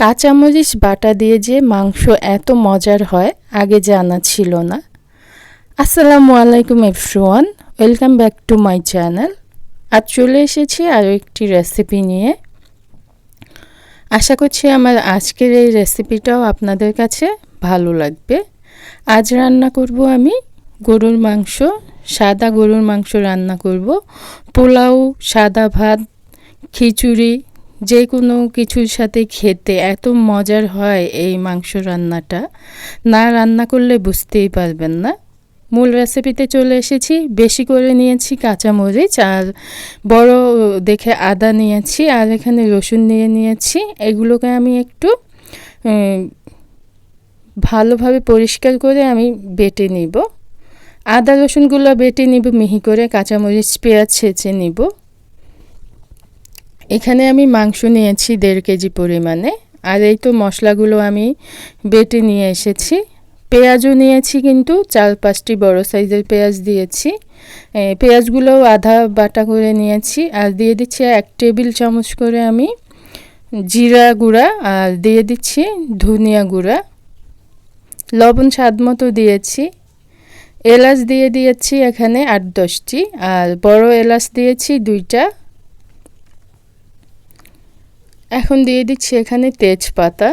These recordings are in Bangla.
কাঁচামরিচ বাটা দিয়ে যে মাংস এত মজার হয়, আগে জানা ছিল না। আসসালামু আলাইকুম everyone, welcome back to my channel. আজ চলে এসেছি আরও একটি রেসিপি নিয়ে। আশা করছি আমার আজকের এই রেসিপিটাও আপনাদের কাছে ভালো লাগবে। আজ রান্না করব আমি গরুর মাংস, সাদা গরুর মাংস রান্না করব। পোলাও, সাদা ভাত, খিচুড়ি যে কোনো কিছুর সাথে খেতে এত মজার হয় এই মাংস রান্নাটা। না রান্না করলে বুঝতেই পারবেন না। মূল রেসিপিতে চলে এসেছি। বেশি করে নিয়েছি কাঁচামরিচ আর বড় দেখে আদা নিয়েছি আর এখানে রসুন নিয়ে নিয়েছি। এগুলোকে আমি একটু ভালোভাবে পরিষ্কার করে আমি বেটে নিব। আদা রসুনগুলো বেটে নিব, মিহি করে কাঁচামরিচ, পেঁয়াজ ছেঁচে নিব। এখানে আমি মাংস নিয়েছি দেড় কেজি পরিমাণে, আর এই তো মশলাগুলো আমি বেটে নিয়ে এসেছি। পেঁয়াজও নিয়েছি কিন্তু চার পাঁচটি বড় সাইজের পেঁয়াজ দিয়েছি। পেঁয়াজগুলোও আধা বাটা করে নিয়েছি, আর দিয়ে দিচ্ছি এক টেবিল চামচ করে আমি জিরা গুঁড়া, আর দিয়ে দিচ্ছি ধনিয়া গুঁড়া। লবণ স্বাদ মতো দিয়েছি। এলাচ দিয়ে দিয়েছি এখানে আট দশটি, আর বড় এলাচ দিয়েছি দুইটা। এখন দিয়ে দিচ্ছি এখানে তেজপাতা।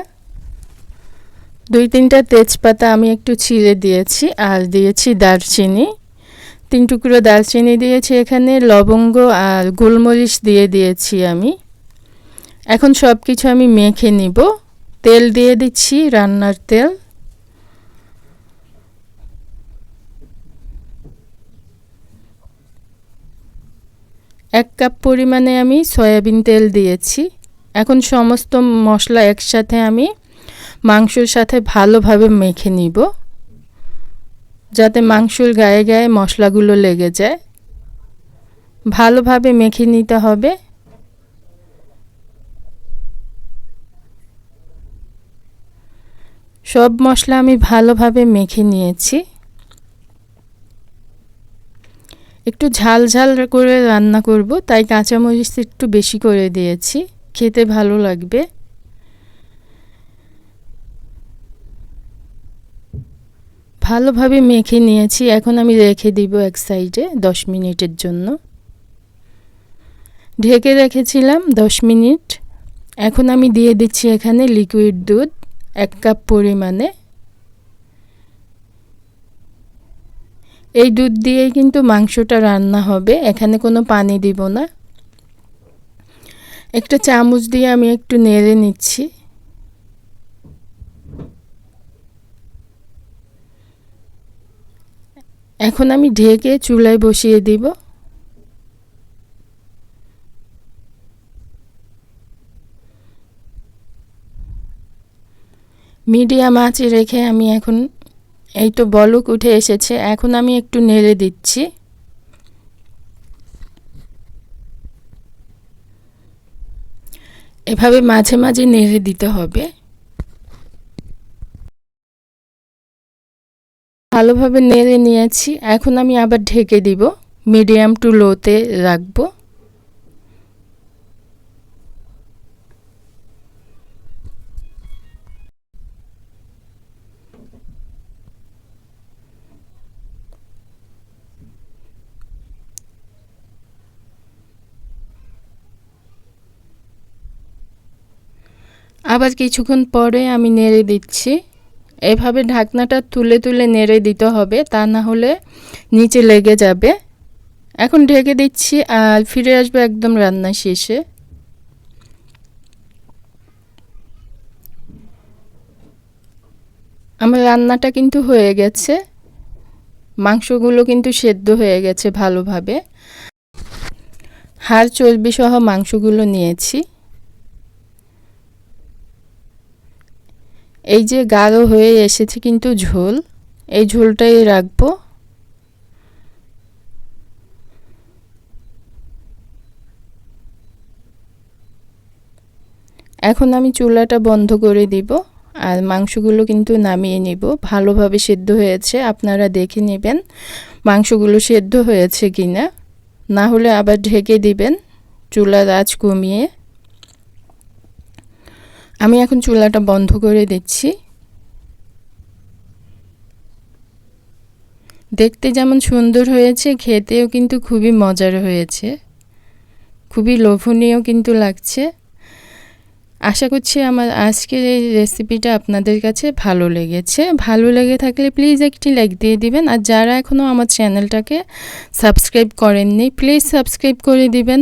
দুই তিনটা তেজপাতা আমি একটু ছিঁড়ে দিয়েছি আর দিয়েছি দারচিনি। তিন টুকরো দারচিনি দিয়েছি এখানে, লবঙ্গ আর গোলমরিচ দিয়ে দিয়েছি আমি। এখন সব কিছু আমি মেখে নিব। তেল দিয়ে দিচ্ছি রান্নার তেল। এক কাপ পরিমাণে আমি সয়াবিন তেল দিয়েছি। এখন সমস্ত মশলা একসাথে আমি মাংসর সাথে ভালোভাবে মেখে নিব, যাতে মাংসর গায়ে গায়ে মশলাগুলো লেগে যায়। ভালোভাবে মেখে নিতে হবে। সব মশলা আমি ভালোভাবে মেখে নিয়েছি। একটু ঝাল ঝাল করে রান্না করব, তাই কাঁচামরিচ একটু বেশি করে দিয়েছি। খেতে ভালো লাগবে। ভালোভাবে মেখে নিয়েছি। এখন আমি রেখে দিব এক সাইডে দশ মিনিটের জন্য। ঢেকে রেখেছিলাম দশ মিনিট। এখন আমি দিয়ে দিচ্ছি এখানে লিকুইড দুধ, এক কাপ পরিমাণে। এই দুধ দিয়েই কিন্তু মাংসটা রান্না হবে। এখানে কোনো পানি দিব না। একটা চামচ দিয়ে আমি একটু নেড়ে নিচ্ছি। এখন আমি ঢেকে চুলায় বসিয়ে দিব। মিডিয়াম আঁচে রেখে আমি এখন, এই তো বলক উঠে এসেছে, এখন আমি একটু নেড়ে দিচ্ছি। এভাবে মাঝে মাঝে নেড়ে দিতে হবে। ভালোভাবে নেড়ে নিয়েছি। এখন আমি আবার ঢেকে দিব। মিডিয়াম টু লোতে রাখব। আবার কিছুক্ষণ পরে আমি নেড়ে দিচ্ছি। এভাবে ঢাকনাটা তুলে তুলে নেড়ে দিতে হবে, তা না হলে নিচে লেগে যাবে। এখন ঢেকে দিচ্ছি আর ফিরে আসবে একদম রান্না শেষে। আমার রান্নাটা কিন্তু হয়ে গেছে। মাংসগুলো কিন্তু সেদ্ধ হয়ে গেছে ভালোভাবে। হাড় চর্বি সহ মাংসগুলো নিয়েছি। এই যে গাঢ় হয়ে এসেছে কিন্তু ঝোল, এই ঝোলটাই রাখব। এখন আমি চুলাটা বন্ধ করে দিব আর মাংসগুলো কিন্তু নামিয়ে নিব। ভালোভাবে সেদ্ধ হয়েছে, আপনারা দেখে নেবেন মাংসগুলো সেদ্ধ হয়েছে কি না হলে আবার ঢেকে দিবেন, চুলার আঁচ কমিয়ে। আমি এখন চুলাটা বন্ধ করে দিচ্ছি। দেখতে যেমন সুন্দর হয়েছে, খেতেও কিন্তু খুবই মজার হয়েছে। খুবই লোভনীয় কিন্তু লাগছে। আশা করছি আমার আজকের এই রেসিপিটা আপনাদের কাছে ভালো লেগেছে। ভালো লেগে থাকলে প্লিজ একটি লাইক দিয়ে দিবেন। আর যারা এখনও আমার চ্যানেলটাকে সাবস্ক্রাইব করেননি প্লিজ সাবস্ক্রাইব করে দিবেন।